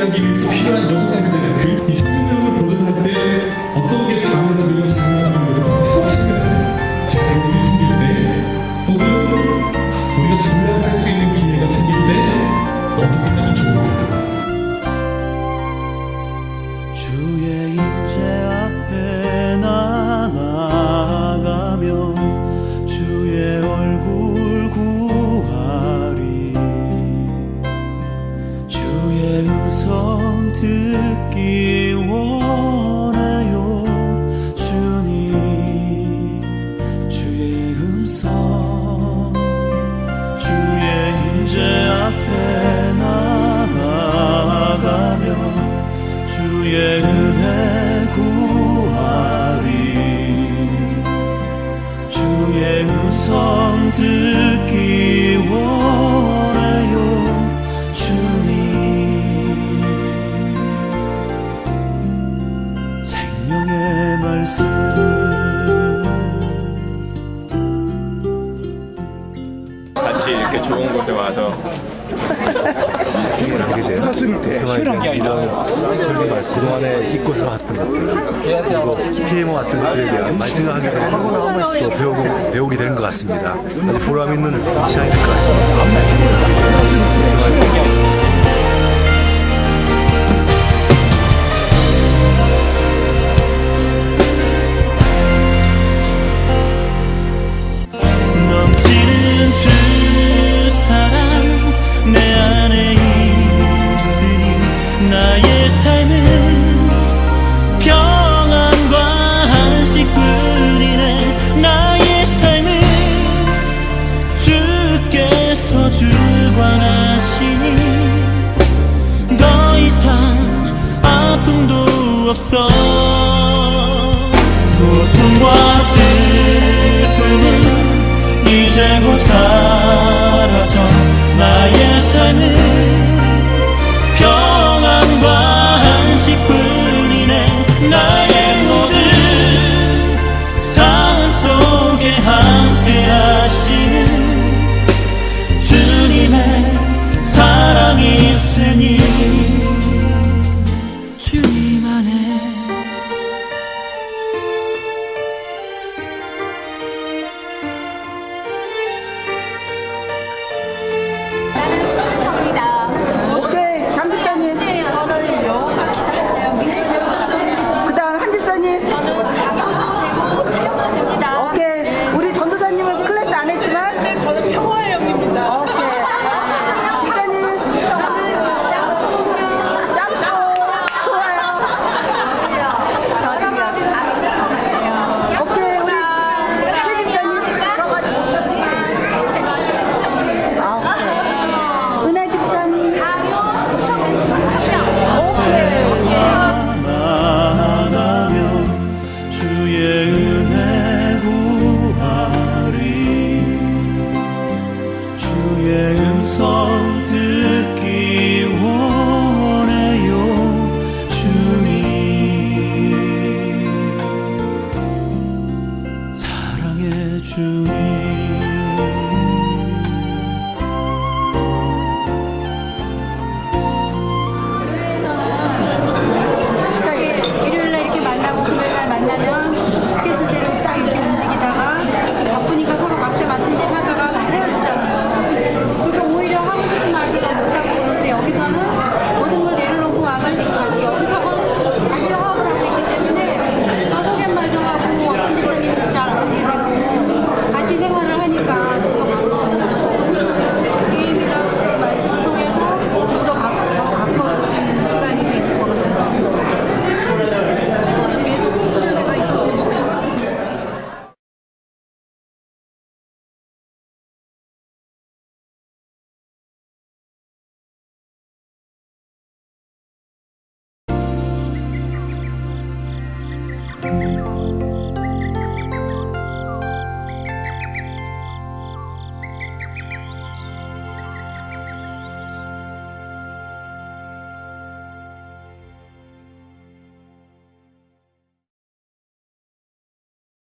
I'll give you 듣기 원해요. 주님 주의 음성 주의 임재 앞에 나아가며 주의 은혜 구하리. 주의 음성 다시 이렇게 좋은 곳에 와서 게임을 하게 된 그동안 이제 이런 설계 말씀 그동안에 잊고 살아왔던 것들 그리고 피해모 왔던 것들에 대한 많이 생각하게 되고 또 배우고 배우게 되는 것 같습니다 아주 보람 있는 시간이 될 것 같습니다. song